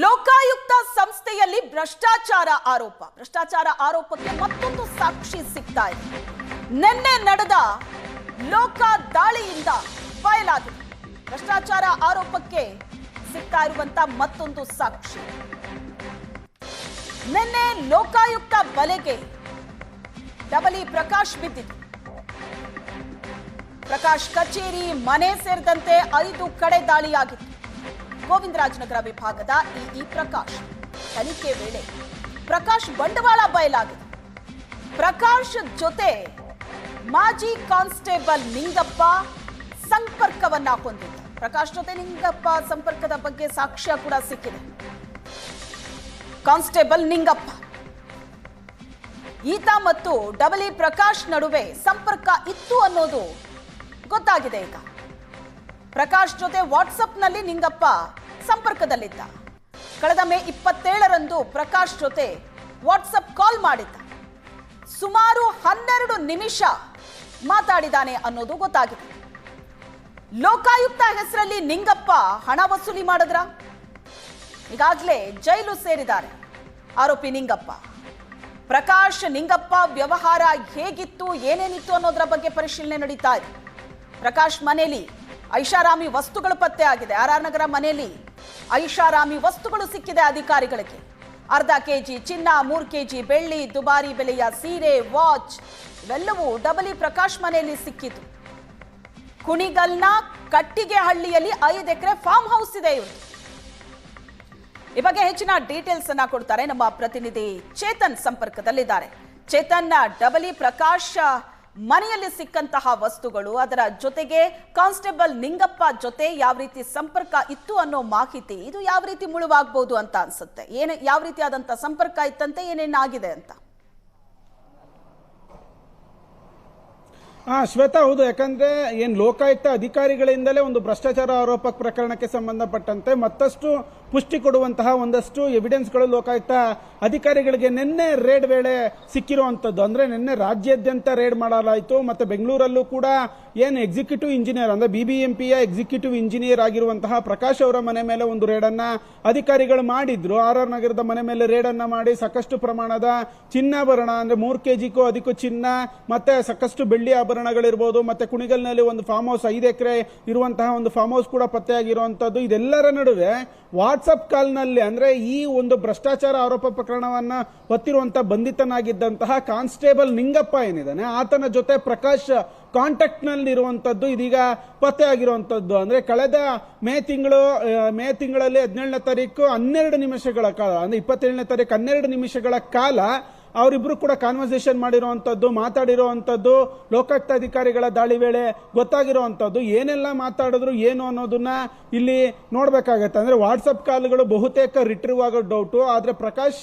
ಲೋಕಾಯುಕ್ತ ಸಂಸ್ಥೆಯಲ್ಲಿ ಭ್ರಷ್ಟಾಚಾರ ಆರೋಪ. ಭ್ರಷ್ಟಾಚಾರ ಆರೋಪಕ್ಕೆ ಮತ್ತೊಂದು ಸಾಕ್ಷಿ ಸಿಗ್ತಾ ಇದೆ. ನಿನ್ನೆ ನಡೆದ ಲೋಕ ದಾಳಿಯಿಂದ ಬಯಲಾಗಿದೆ ಭ್ರಷ್ಟಾಚಾರ ಆರೋಪಕ್ಕೆ ಸಿಗ್ತಾ ಇರುವಂತ ಮತ್ತೊಂದು ಸಾಕ್ಷಿ. ನಿನ್ನೆ ಲೋಕಾಯುಕ್ತ ಬಲೆಗೆ ಡಬಲಿ ಪ್ರಕಾಶ್ ಬಿದ್ದಿತು ಪ್ರಕಾಶ್ ಕಚೇರಿ ಮನೆ ಸೇರಿದಂತೆ ಐದು ಕಡೆ ದಾಳಿಯಾಗಿತ್ತು. ಗೋವಿಂದರಾಜನಗರ ವಿಭಾಗದ ಈ ಪ್ರಕಾಶ್. ತನಿಖೆ ವೇಳೆ ಪ್ರಕಾಶ್ ಬಂಡವಾಳ ಬಯಲಾಗಿದೆ. ಪ್ರಕಾಶ್ ಜೊತೆ ಮಾಜಿ ಕಾನ್ಸ್ಟೇಬಲ್ ನಿಂಗಪ್ಪ ಸಂಪರ್ಕವನ್ನ ಹೊಂದಿದ್ದ. ಪ್ರಕಾಶ್ ಜೊತೆ ನಿಂಗಪ್ಪ ಸಂಪರ್ಕದ ಬಗ್ಗೆ ಸಾಕ್ಷ್ಯ ಕೂಡ ಸಿಕ್ಕಿದೆ. ಕಾನ್ಸ್ಟೇಬಲ್ ನಿಂಗಪ್ಪ. ಈತ ಮತ್ತು ಡಬಲಿ ಪ್ರಕಾಶ್ ನಡುವೆ ಸಂಪರ್ಕ ಇತ್ತು ಅನ್ನೋದು ಗೊತ್ತಾಗಿದೆ ಈಗ. ಪ್ರಕಾಶ್ ಜೊತೆ ವಾಟ್ಸಪ್ನಲ್ಲಿ ನಿಂಗಪ್ಪ ಸಂಪರ್ಕದಲ್ಲಿದ್ದ. ಕಳೆದ ಮೇ ಇಪ್ಪತ್ತೇಳರಂದು ಪ್ರಕಾಶ್ ಜೊತೆ ವಾಟ್ಸಪ್ ಕಾಲ್ ಮಾಡಿದ್ದ. ಸುಮಾರು ಹನ್ನೆರಡು ನಿಮಿಷ ಮಾತಾಡಿದಾನೆ ಅನ್ನೋದು ಗೊತ್ತಾಗಿದೆ. ಲೋಕಾಯುಕ್ತ ಹೆಸರಲ್ಲಿ ನಿಂಗಪ್ಪ ಹಣ ವಸೂಲಿ ಮಾಡಿದ್ರ? ಈಗಾಗಲೇ ಜೈಲು ಸೇರಿದ್ದಾರೆ. ಆರೋಪಿ ನಿಂಗಪ್ಪ. ಪ್ರಕಾಶ್ ನಿಂಗಪ್ಪ ವ್ಯವಹಾರ ಹೇಗಿತ್ತು, ಏನೇನಿತ್ತು ಅನ್ನೋದರ ಬಗ್ಗೆ ಪರಿಶೀಲನೆ ನಡೀತಾ ಇದೆ. ಪ್ರಕಾಶ್ ಮನೆಯಲ್ಲಿ ಐಷಾರಾಮಿ ವಸ್ತುಗಳು ಪತ್ತೆ ಆಗಿದೆ ಆರ್ ಆರ್ ನಗರ ಮನೆಯಲ್ಲಿ ಐಷಾರಾಮಿ ವಸ್ತುಗಳು ಸಿಕ್ಕಿದೆ ಅಧಿಕಾರಿಗಳಿಗೆ. ಅರ್ಧ ಕೆಜಿ ಚಿನ್ನ, ಮೂರು ಕೆಜಿ ಬೆಳ್ಳಿ, ದುಬಾರಿ ಬೆಲೆಯ ಸೀರೆ, ವಾಚ್ ಇವೆಲ್ಲವೂ ಡಬಲಿ ಪ್ರಕಾಶ್ ಮನೆಯಲ್ಲಿ ಸಿಕ್ಕಿತು ಕುಣಿಗಲ್ನ ಕಟ್ಟಿಗೆ ಹಳ್ಳಿಯಲ್ಲಿ ಐದು ಎಕರೆ ಫಾರ್ಮ್ ಹೌಸ್ ಇದೆ ಇವರು ಈ ಬಗ್ಗೆ ಹೆಚ್ಚಿನ ಡೀಟೇಲ್ಸ್ ಅನ್ನ ಕೊಡ್ತಾರೆ ನಮ್ಮ ಪ್ರತಿನಿಧಿ ಚೇತನ್ ಸಂಪರ್ಕದಲ್ಲಿದ್ದಾರೆ. ಚೇತನ್ ಡಬಲಿ ಪ್ರಕಾಶ್ ಮನೆಯಲ್ಲಿ ಸಿಕ್ಕಂತಹ ವಸ್ತುಗಳು, ಅದರ ಜೊತೆಗೆ ಕಾನ್ಸ್ಟೇಬಲ್ ನಿಂಗಪ್ಪ ಜೊತೆ ಯಾವ ರೀತಿ ಸಂಪರ್ಕ ಇತ್ತು ಅನ್ನೋ ಮಾಹಿತಿ ಇದು ಯಾವ ರೀತಿ ಮುಳುವಾಗಬಹುದು ಅಂತ ಅನ್ಸುತ್ತೆ. ಏನೇ, ಯಾವ ರೀತಿಯಾದಂತ ಸಂಪರ್ಕ ಇತ್ತಂತೆ ಏನೇನಾಗಿದೆ ಅಂತ? ಹಾ, ಶ್ವೇತಾ, ಹೌದು. ಯಾಕಂದ್ರೆ ಏನ್ ಲೋಕಾಯುಕ್ತ ಅಧಿಕಾರಿಗಳಿಂದಲೇ ಒಂದು ಭ್ರಷ್ಟಾಚಾರ ಆರೋಪ ಪ್ರಕರಣಕ್ಕೆ ಸಂಬಂಧಪಟ್ಟಂತೆ ಮತ್ತಷ್ಟು ಪುಷ್ಟಿ ಕೊಡುವಂತಹ ಒಂದಷ್ಟು ಎವಿಡೆನ್ಸ್ಗಳು ಲೋಕಾಯುಕ್ತ ಅಧಿಕಾರಿಗಳಿಗೆ ನಿನ್ನೆ ರೇಡ್ ವೇಳೆ ಸಿಕ್ಕಿರುವಂತದ್ದು ಅಂದ್ರೆ ನಿನ್ನೆ ರಾಜ್ಯಾದ್ಯಂತ ರೇಡ್ ಮಾಡಲಾಯಿತು. ಮತ್ತೆ ಬೆಂಗಳೂರಲ್ಲೂ ಕೂಡ ಏನು ಎಕ್ಸಿಕ್ಯೂಟಿವ್ ಇಂಜಿನಿಯರ್ ಅಂದ್ರೆ ಬಿಬಿಎಂಪಿಯ ಎಕ್ಸಿಕ್ಯೂಟಿವ್ ಇಂಜಿನಿಯರ್ ಆಗಿರುವಂತಹ ಪ್ರಕಾಶ್ ಅವರ ಮನೆ ಮೇಲೆ ಒಂದು ರೇಡ್ ಅನ್ನ ಅಧಿಕಾರಿಗಳು ಮಾಡಿದ್ರು. ಆರ್ ಆರ್ ನಗರದ ಮನೆ ಮೇಲೆ ರೇಡ್ ಅನ್ನ ಮಾಡಿ ಸಾಕಷ್ಟು ಪ್ರಮಾಣದ ಚಿನ್ನಾಭರಣ, ಅಂದ್ರೆ ಮೂರ್ ಕೆಜಿಗೂ ಅದಕ್ಕೂ ಚಿನ್ನ, ಮತ್ತೆ ಸಾಕಷ್ಟು ಬೆಳ್ಳಿ ಆಭರಣಗಳಿರ್ಬೋದು, ಮತ್ತೆ ಕುಣಿಗಲ್ನಲ್ಲಿ ಒಂದು ಫಾರ್ಮ್ ಹೌಸ್ ಐದು ಎಕರೆ ಇರುವಂತಹ ಒಂದು ಫಾರ್ಮ್ ಹೌಸ್ ಕೂಡ ಪತ್ತೆಯಾಗಿರುವಂಥದ್ದು. ಇದೆಲ್ಲರ ನಡುವೆ ವಾಟ್ಸಪ್ ಕಾಲ್ನಲ್ಲಿ ಅಂದ್ರೆ ಈ ಒಂದು ಭ್ರಷ್ಟಾಚಾರ ಆರೋಪ ಪ್ರಕರಣವನ್ನ ಹೊತ್ತಿರುವಂಥ ಬಂಧಿತನಾಗಿದ್ದಂತಹ ಕಾನ್ಸ್ಟೇಬಲ್ ನಿಂಗಪ್ಪ ಏನಿದ್ದಾನೆ, ಆತನ ಜೊತೆ ಪ್ರಕಾಶ್ ಕಾಂಟ್ಯಾಕ್ಟ್ನಲ್ಲಿ ಇರುವಂತದ್ದು ಇದೀಗ ಪತ್ತೆ ಆಗಿರುವಂಥದ್ದು ಅಂದ್ರೆ ಕಳೆದ ಮೇ ತಿಂಗಳು ಮೇ ತಿಂಗಳಲ್ಲಿ ಹದಿನೇಳನೇ ತಾರೀಕು ಹನ್ನೆರಡು ನಿಮಿಷಗಳ ಕಾಲ, ಅಂದರೆ ಇಪ್ಪತ್ತೇಳನೇ ತಾರೀಕು ಹನ್ನೆರಡು ನಿಮಿಷಗಳ ಕಾಲ ಅವರಿಬ್ರು ಕೂಡ ಕಾನ್ವರ್ಸೇಷನ್ ಮಾಡಿರೋ ಅಂಥದ್ದು ಮಾತಾಡಿರೋವಂಥದ್ದು ಲೋಕಾಯುಕ್ತ ಅಧಿಕಾರಿಗಳ ದಾಳಿ ವೇಳೆ ಗೊತ್ತಾಗಿರುವಂತದ್ದು ಏನೆಲ್ಲ ಮಾತಾಡಿದ್ರು, ಏನು ಅನ್ನೋದನ್ನ ಇಲ್ಲಿ ನೋಡಬೇಕಾಗತ್ತೆ. ಅಂದ್ರೆ ವಾಟ್ಸಪ್ ಕಾಲ್ಗಳು ಬಹುತೇಕ ರಿಟ್ರೀವ್ ಆಗೋ ಡೌಟು ಆದ್ರೆ ಪ್ರಕಾಶ್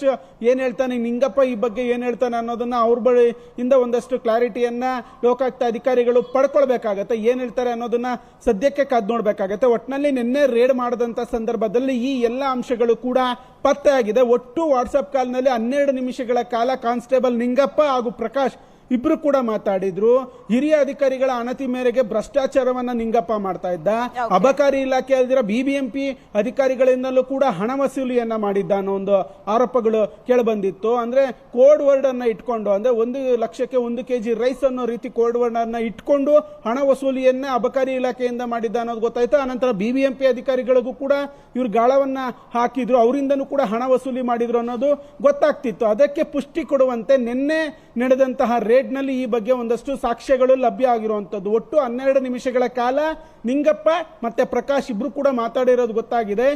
ಏನು ಹೇಳ್ತಾನೆ, ನಿಂಗಪ್ಪ ಈ ಬಗ್ಗೆ ಏನು ಹೇಳ್ತಾನೆ ಅನ್ನೋದನ್ನ ಅವ್ರ ಬಳಿ ಇಂದ ಒಂದಷ್ಟು ಕ್ಲಾರಿಟಿಯನ್ನ ಲೋಕಾಯುಕ್ತ ಅಧಿಕಾರಿಗಳು ಪಡ್ಕೊಳ್ಬೇಕಾಗತ್ತೆ. ಏನು ಹೇಳ್ತಾರೆ ಅನ್ನೋದನ್ನ ಸದ್ಯಕ್ಕೆ ಕಾದ್ ನೋಡಬೇಕಾಗತ್ತೆ. ಒಟ್ಟಿನಲ್ಲಿ ನಿನ್ನೆ ರೇಡ್ ಮಾಡಿದಂಥ ಸಂದರ್ಭದಲ್ಲಿ ಈ ಎಲ್ಲ ಅಂಶಗಳು ಕೂಡ ಪತ್ತೆ ಆಗಿದೆ. ಒಟ್ಟು ವಾಟ್ಸಪ್ ಕಾಲ್ನಲ್ಲಿ ಹನ್ನೆರಡು ನಿಮಿಷಗಳ ಕಾಲ ಕಾನ್ಸ್ಟೇಬಲ್ ನಿಂಗಪ್ಪ ಹಾಗೂ ಪ್ರಕಾಶ್ ಇಬ್ರು ಕೂಡ ಮಾತಾಡಿದ್ರು. ಹಿರಿಯ ಅಧಿಕಾರಿಗಳ ಅನತಿ ಮೇರೆಗೆ ಭ್ರಷ್ಟಾಚಾರವನ್ನ ನಿಂಗಪ್ಪ ಮಾಡ್ತಾ ಇದ್ದ. ಅಬಕಾರಿ ಇಲಾಖೆ ಅಲ್ದಿರ ಬಿಬಿಎಂಪಿ ಅಧಿಕಾರಿಗಳಿಂದಲೂ ಕೂಡ ಹಣ ವಸೂಲಿಯನ್ನ ಮಾಡಿದ್ದ ಅನ್ನೋ ಒಂದು ಆರೋಪಗಳು ಕೇಳಬಂದಿತ್ತು. ಅಂದ್ರೆ ಕೋಡ್ ವರ್ಡ್ ಅನ್ನ ಇಟ್ಕೊಂಡು ಅಂದ್ರೆ ಒಂದು ಲಕ್ಷಕ್ಕೆ ಒಂದು ಕೆಜಿ ರೈಸ್ ಅನ್ನೋ ರೀತಿ ಕೋಡ್ ವರ್ಡ್ ಅನ್ನ ಇಟ್ಕೊಂಡು ಹಣ ವಸೂಲಿಯನ್ನ ಅಬಕಾರಿ ಇಲಾಖೆಯಿಂದ ಮಾಡಿದ್ದ ಅನ್ನೋದು ಗೊತ್ತಾಯ್ತು. ಆನಂತರ ಬಿಬಿಎಂಪಿ ಅಧಿಕಾರಿಗಳಿಗೂ ಕೂಡ ಇವ್ರು ಗಾಳವನ್ನ ಹಾಕಿದ್ರು. ಅವರಿಂದನೂ ಕೂಡ ಹಣ ವಸೂಲಿ ಮಾಡಿದ್ರು ಅನ್ನೋದು ಗೊತ್ತಾಗ್ತಿತ್ತು. ಅದಕ್ಕೆ ಪುಷ್ಟಿ ಕೊಡುವಂತೆ ನಿನ್ನೆ ನಡೆದಂತಹ ರೇಡ್ ನಲ್ಲಿ ಈ ಬಗ್ಗೆ ಒಂದಷ್ಟು ಸಾಕ್ಷ್ಯಗಳು ಲಭ್ಯ ಆಗಿರುವಂತದ್ದು ಒಟ್ಟು ಹನ್ನೆರಡು ನಿಮಿಷಗಳ ಕಾಲ ನಿಂಗಪ್ಪ ಮತ್ತೆ ಪ್ರಕಾಶ್ ಇಬ್ರು ಕೂಡ ಮಾತಾಡಿರೋದು ಗೊತ್ತಾಗಿದೆ.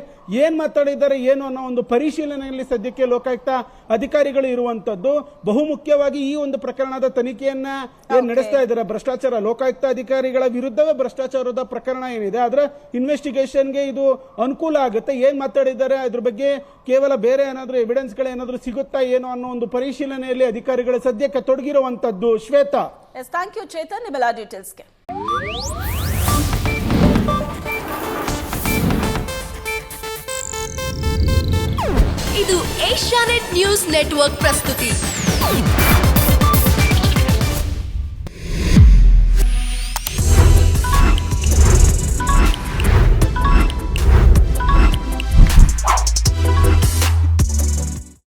ಏನ್ ಮಾತಾಡಿದ್ದಾರೆ ಏನು ಅನ್ನೋ ಒಂದು ಪರಿಶೀಲನೆಯಲ್ಲಿ ಸದ್ಯಕ್ಕೆ ಲೋಕಾಯುಕ್ತ ಅಧಿಕಾರಿಗಳು ಇರುವಂತದ್ದು ಬಹುಮುಖ್ಯವಾಗಿ ಈ ಒಂದು ಪ್ರಕರಣದ ತನಿಖೆಯನ್ನ ಏನ್ ನಡೆಸ್ತಾ ಇದ್ದಾರೆ? ಭ್ರಷ್ಟಾಚಾರ. ಲೋಕಾಯುಕ್ತ ಅಧಿಕಾರಿಗಳ ವಿರುದ್ಧವೇ ಭ್ರಷ್ಟಾಚಾರದ ಪ್ರಕರಣ ಏನಿದೆ? ಅದರ ಇನ್ವೆಸ್ಟಿಗೇಷನ್ಗೆ ಇದು ಅನುಕೂಲ ಆಗುತ್ತೆ. ಏನ್ ಮಾತಾಡಿದ್ದಾರೆ? ಅದ್ರ ಬಗ್ಗೆ ಕೇವಲ ಬೇರೆ ಏನಾದ್ರೂ ಎವಿಡೆನ್ಸ್ ಗಳೇನಾದ್ರೂ ಸಿಗುತ್ತಾ ಏನು ಅನ್ನೋ ಒಂದು ಪರಿಶೀಲನೆಯಲ್ಲಿ ಅಧಿಕಾರಿಗಳು ಸದ್ಯಕ್ಕೆ ತೊಡಗಿರುವಂತದ್ದು Shweta. Yes thank you Chetan ನಿಮ್ಮೆಲ್ಲ ಡೀಟೇಲ್ಸ್ಗೆ ಇದು ಏಷ್ಯಾನೆಟ್ ನ್ಯೂಸ್ ನೆಟ್ವರ್ಕ್ ಪ್ರಸ್ತುತಿ.